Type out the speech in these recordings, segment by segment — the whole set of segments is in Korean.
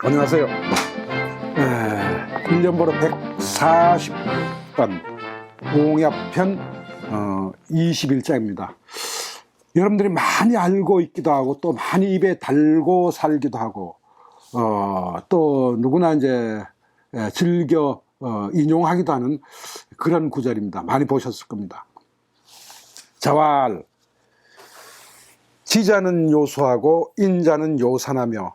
안녕하세요. 에, 1년 번호 140번 공약편 어, 21장입니다. 여러분들이 많이 알고 있기도 하고 또 많이 입에 달고 살기도 하고 어, 또 누구나 이제 에, 즐겨 어, 인용하기도 하는 그런 구절입니다. 많이 보셨을 겁니다. 자왈 지자는 요수하고 인자는 요산하며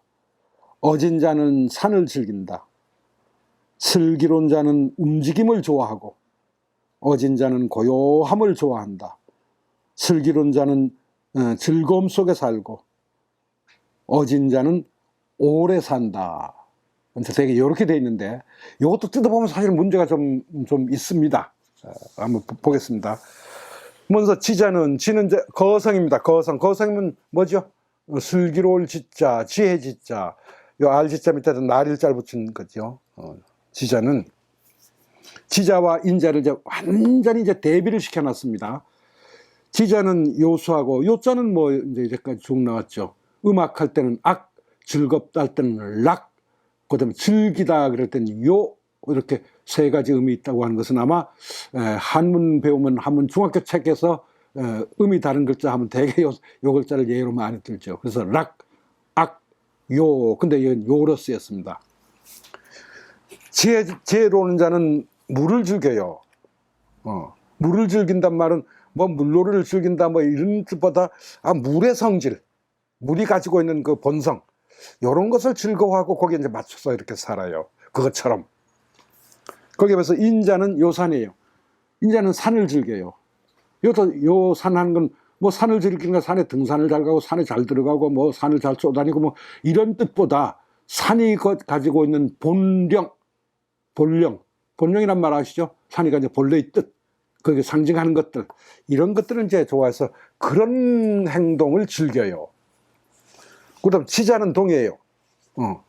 어진 자는 산을 즐긴다. 슬기로운 자는 움직임을 좋아하고 어진 자는 고요함을 좋아한다. 슬기로운 자는 어, 즐거움 속에 살고 어진 자는 오래 산다. 되게 이렇게 돼 있는데 이것도 뜯어보면 사실 문제가 좀, 좀 있습니다. 어, 한번 보- 보겠습니다. 먼저 지자는 지는 이제 거성입니다. 거성 거성이면 뭐죠? 어, 슬기로울 지자, 지혜 지자, 요 알지자 밑에다 날일자를 붙인 거죠. 어, 지자는 지자와 인자를 이제 완전히 이제 대비를 시켜놨습니다. 지자는 요수하고 요자는 뭐 이제 이제까지 쭉 나왔죠. 음악할 때는 악, 즐겁다 할 때는 락, 그다음에 즐기다 그럴 때는 요 이렇게 세 가지 음이 있다고 하는 것은 아마 에, 한문 배우면 한문 중학교 책에서 에, 음이 다른 글자 하면 대개 요, 요 글자를 예로 많이 들죠. 그래서 락, 악, 요 근데 이건 요로 쓰였습니다. 지혜, 지혜로운 자는 물을 즐겨요. 어, 물을 즐긴단 말은 뭐 물놀이를 즐긴다 뭐 이런 뜻보다 아, 물의 성질, 물이 가지고 있는 그 본성 이런 것을 즐거워하고 거기에 이제 맞춰서 이렇게 살아요. 그것처럼. 거기에 비해서 인자는 요산이에요. 인자는 산을 즐겨요. 요도 요산 하는 건 뭐 산을 즐기는 건 산에 등산을 잘 가고 산에 잘 들어가고 뭐 산을 잘 쏘다니고 뭐 이런 뜻보다 산이 거- 가지고 있는 본령, 본령, 본령이란 말 아시죠? 산이 가지고 본래의 뜻, 그게 상징하는 것들 이런 것들은 이제 좋아해서 그런 행동을 즐겨요. 그다음 지자는 동이에요. 어.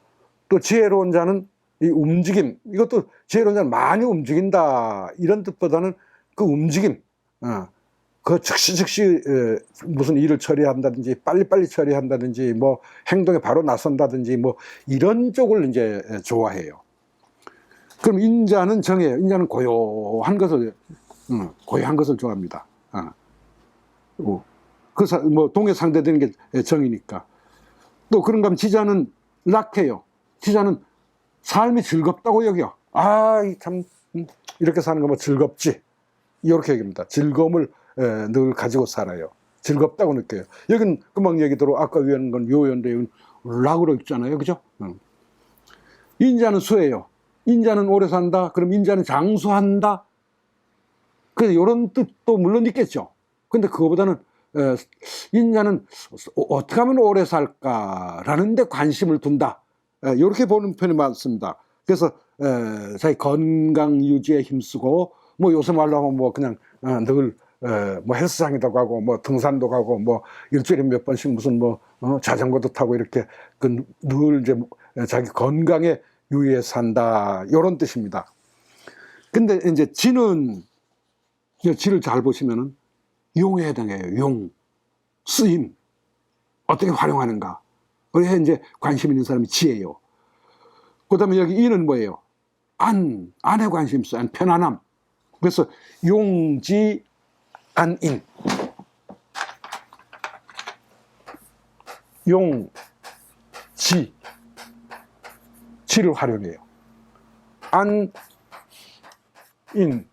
또 지혜로운 자는 이 움직임 이것도 지혜로운 자는 많이 움직인다 이런 뜻보다는 그 움직임, 어. 그 즉시 즉시 에, 무슨 일을 처리한다든지 빨리빨리 처리한다든지 뭐 행동에 바로 나선다든지 뭐 이런 쪽을 이제 에, 좋아해요. 그럼 인자는 정해요. 인자는 고요한 것을 어, 고요한 것을 좋아합니다. 어. 어. 그, 사, 뭐, 동에 상대되는 게 정이니까. 또 그런가 하면 지자는 락해요. 지자는 삶이 즐겁다고 여겨. 아, 이 참, 음, 이렇게 사는 거 뭐 즐겁지. 이렇게 얘기합니다. 즐거움을 에, 늘 가지고 살아요. 즐겁다고 느껴요. 여긴 금방 얘기대로 아까 위한 건 여긴 락으로 읽잖아요. 그죠? 응. 인자는 수예요. 인자는 오래 산다. 그럼 인자는 장수한다. 그래서 이런 뜻도 물론 있겠죠. 근데 그거보다는 에, 인자는 어- 어떻게 하면 오래 살까라는 데 관심을 둔다. 에, 이렇게 보는 편이 많습니다. 그래서 에, 자기 건강 유지에 힘쓰고 뭐 요새 말로 하면 뭐 그냥 어, 늘 에, 뭐 헬스장에도 가고 뭐 등산도 가고 뭐 일주일에 몇 번씩 무슨 뭐 어, 자전거도 타고 이렇게 그 늘 이제 자기 건강에 유의해 산다 이런 뜻입니다. 근데 이제 지는 이 지를 잘 보시면은 용에 해당해요. 용, 쓰임, 어떻게 활용하는가. 그래서 이제 관심 있는 사람이 지혜요. 그 다음에 여기 이는 뭐예요? 안, 안에 관심 있어. 안, 편안함. 그래서 용지, 안인. 용, 지. 지를 활용해요. 안, 인.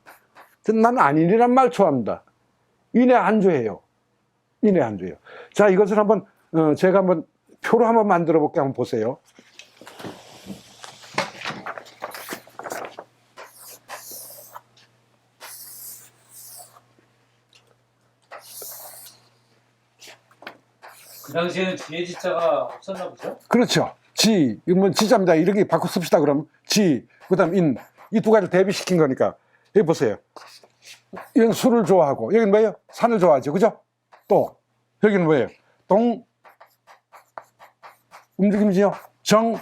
나는 안인이란 말 좋아합니다. 인에 안주해요. 인에 안주해요. 자, 이것을 한번, 어, 제가 한번 표로 한번 만들어 볼게 한번 보세요. 그 당시에는 지혜 지자가 없었나 보죠? 그렇죠. 지 지, 이건 지자입니다. 이렇게 바꿔 씁시다. 그러면 지, 그 다음 인. 이 두 가지를 대비시킨 거니까. 여기 보세요. 여기는 술을 좋아하고, 여기는 뭐예요? 산을 좋아하죠. 그죠? 또, 여기는 뭐예요? 동, 움직임지요? 정,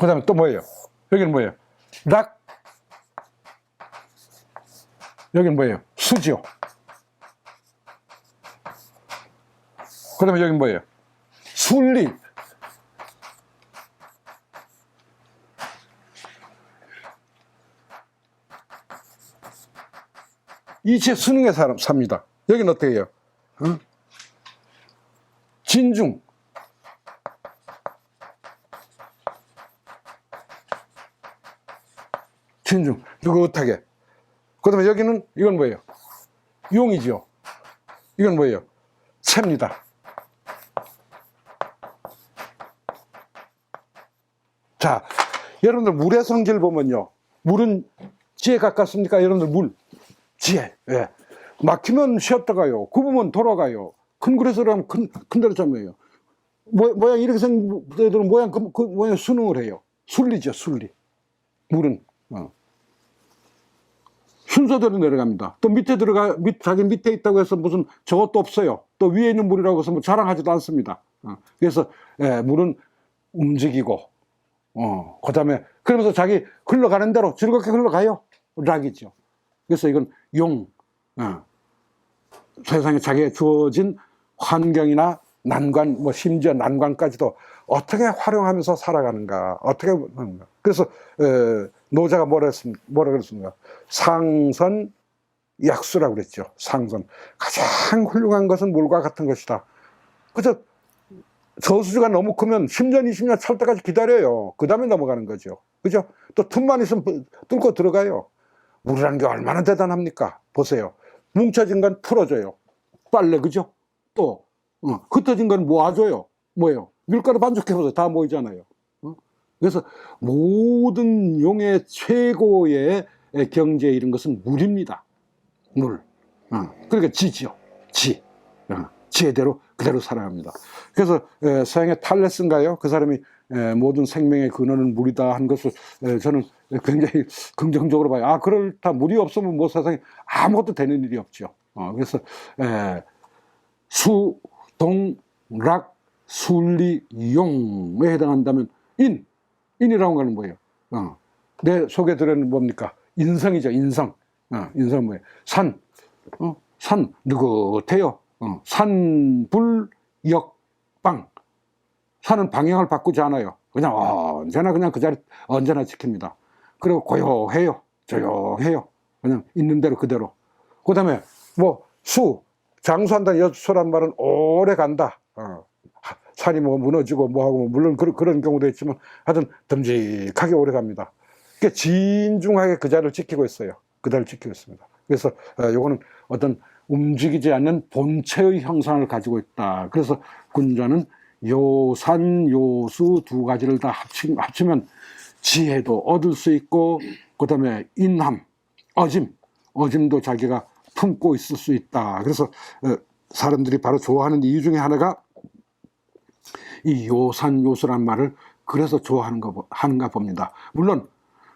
그 다음에 또 뭐예요? 여기는 뭐예요? 락, 여기는 뭐예요? 수지요. 그 다음에 여기는 뭐예요? 순리. 이체 수능의 사람 삽니다. 여기는 어떻게 해요? 어? 진중. 진중. 어떻게? 그 다음에 여기는 이건 뭐예요? 용이죠. 이건 뭐예요? 채입니다. 자, 여러분들 물의 성질 보면요. 물은 지에 가깝습니까? 여러분들 물. 지에. 예. 막히면 쉬었다 가요. 굽으면 돌아가요. 큰 그릇으로 하면 큰, 큰 데로 잠해요. 모, 모양 이렇게 생긴 애들은 모양, 그, 그 모양 순응을 해요. 순리죠, 순리. 물은. 어. 순서대로 내려갑니다. 또 밑에 들어가, 밑, 자기 밑에 있다고 해서 무슨 저것도 없어요. 또 위에 있는 물이라고 해서 뭐 자랑하지도 않습니다. 어. 그래서, 예, 물은 움직이고, 어, 그 다음에, 그러면서 자기 흘러가는 대로 즐겁게 흘러가요. 락이죠. 그래서 이건 용, 어, 세상에 자기에 주어진 환경이나 난관, 뭐 심지어 난관까지도 어떻게 활용하면서 살아가는가, 어떻게 하는가. 그래서, 에, 노자가 뭐라 했습니까? 뭐라 그랬습니까? 상선 약수라고 그랬죠. 상선. 가장 훌륭한 것은 물과 같은 것이다. 그래서 저수지가 너무 크면 10년, 20년 찰 때까지 기다려요. 그 다음에 넘어가는 거죠. 그죠? 또 틈만 있으면 뚫고 들어가요. 물이라는 게 얼마나 대단합니까? 보세요. 뭉쳐진 건 풀어줘요. 빨래, 그죠? 또, 어, 흩어진 건 모아줘요. 뭐예요? 밀가루 반죽해보세요. 다 모이잖아요. 어? 그래서 모든 용의 최고의 경제 이런 것은 물입니다. 물. 어, 그러니까 지지요. 지. 어, 지혜대로 그대로 살아갑니다. 그래서 에, 서양의 탈레스인가요? 그 사람이 에, 모든 생명의 근원은 물이다 한 것을 에, 저는 굉장히 긍정적으로 봐요. 아, 그렇다. 물이 없으면 뭐 세상에 아무것도 되는 일이 없죠. 어, 그래서 에, 수, 동, 락, 순리, 용에 해당한다면 인, 인이라는 거는 뭐예요? 어, 내 속에 들어있는 뭡니까? 인성이죠, 인성. 어, 인성 뭐예요? 산, 어, 산, 느긋해요. 어, 산불역방. 산은 방향을 바꾸지 않아요. 그냥 언제나 그냥 그 자리 언제나 지킵니다. 그리고 고요해요. 조용해요. 그냥 있는 대로 그대로. 그 다음에 뭐 수, 장수한다 여수란 말은 오래 간다. 어, 하- 산이 뭐 무너지고 뭐하고 물론 그런, 그런 경우도 있지만 하여튼 듬직하게 오래 갑니다. 그러니까 진중하게 그 자리를 지키고 있어요. 그 자리를 지키고 있습니다. 그래서 어, 요거는 어떤 움직이지 않는 본체의 형상을 가지고 있다. 그래서 군자는 요산, 요수 두 가지를 다 합치, 합치면 지혜도 얻을 수 있고, 그 다음에 인함, 어짐, 어짐도 자기가 품고 있을 수 있다. 그래서 어, 사람들이 바로 좋아하는 이유 중에 하나가 이 요산, 요수란 말을 그래서 좋아하는 거, 하는가 봅니다. 물론,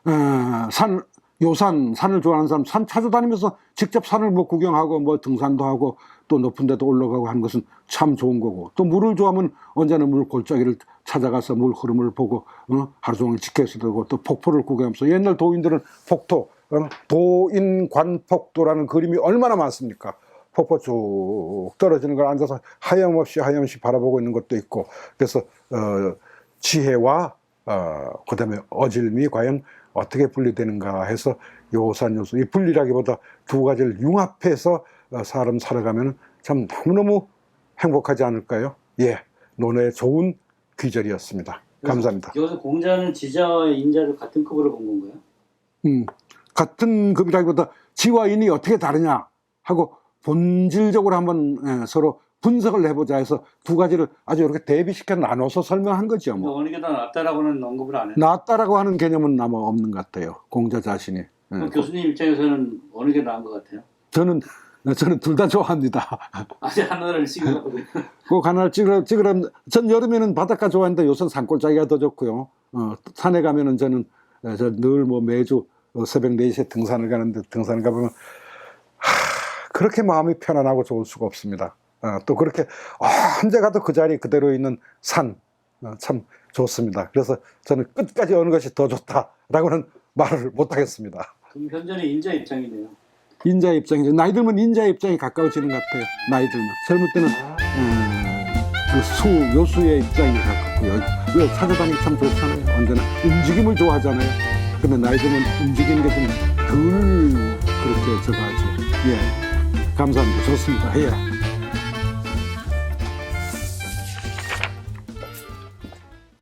어, 산, 요산, 산을 좋아하는 사람, 산 찾아다니면서 직접 산을 뭐 구경하고 뭐 등산도 하고 또 높은 데도 올라가고 하는 것은 참 좋은 거고 또 물을 좋아하면 언제나 물 골짜기를 찾아가서 물 흐름을 보고 어? 하루 종일 지켜서 되고 또 폭포를 구경하면서 옛날 도인들은 폭토, 어? 도인관폭도라는 그림이 얼마나 많습니까? 폭포 쭉 떨어지는 걸 앉아서 하염없이 하염없이 바라보고 있는 것도 있고 그래서 어, 지혜와 어, 그 다음에 어질미 과연 어떻게 분리되는가 해서 요산 요소 이 분리라기보다 두 가지를 융합해서 어, 사람 살아가면 참 너무너무 행복하지 않을까요? 예, 논의 좋은 귀절이었습니다. 감사합니다. 여기서 공자는 지자와 인자를 같은 급으로 본 건가요? 음, 같은 급이라기보다 지와 인이 어떻게 다르냐 하고 본질적으로 한번 예, 서로 분석을 해보자 해서 두 가지를 아주 이렇게 대비시켜 나눠서 설명한 거죠. 뭐. 어느 게 더 낫다라고는 언급을 안 해요. 낫다라고 하는 개념은 아마 없는 것 같아요. 공자 자신이. 예. 그럼 교수님 입장에서는 어느 게 나은 것 같아요? 저는 저는 둘 다 좋아합니다. 아직 하나를 찍으라고요. 꼭 하나를 찍으라, 찍으라. 전 여름에는 바닷가 좋아하는데 요새는 산골짜기가 더 좋고요. 어, 산에 가면은 저는 늘 뭐 매주 어, 새벽 4시에 등산을 가는데 등산을 가보면 하, 그렇게 마음이 편안하고 좋을 수가 없습니다. 어, 또 그렇게 어, 언제 가도 그 자리 그대로 있는 산, 어, 참 좋습니다. 그래서 저는 끝까지 어느 것이 더 좋다라고는 말을 못 하겠습니다. 그럼 현재는 인자 입장이네요. 인자 입장이죠. 나이 들면 인자 입장이 가까워지는 것 같아요. 나이 들면. 젊을 때는 음, 그 수, 요수의 입장이 가깝고요. 왜 찾아다니기 참 좋잖아요. 언제나 움직임을 좋아하잖아요. 근데 나이 들면 움직이는 게 좀 덜 그렇게 저거 하죠. 예. 감사합니다. 좋습니다. 예.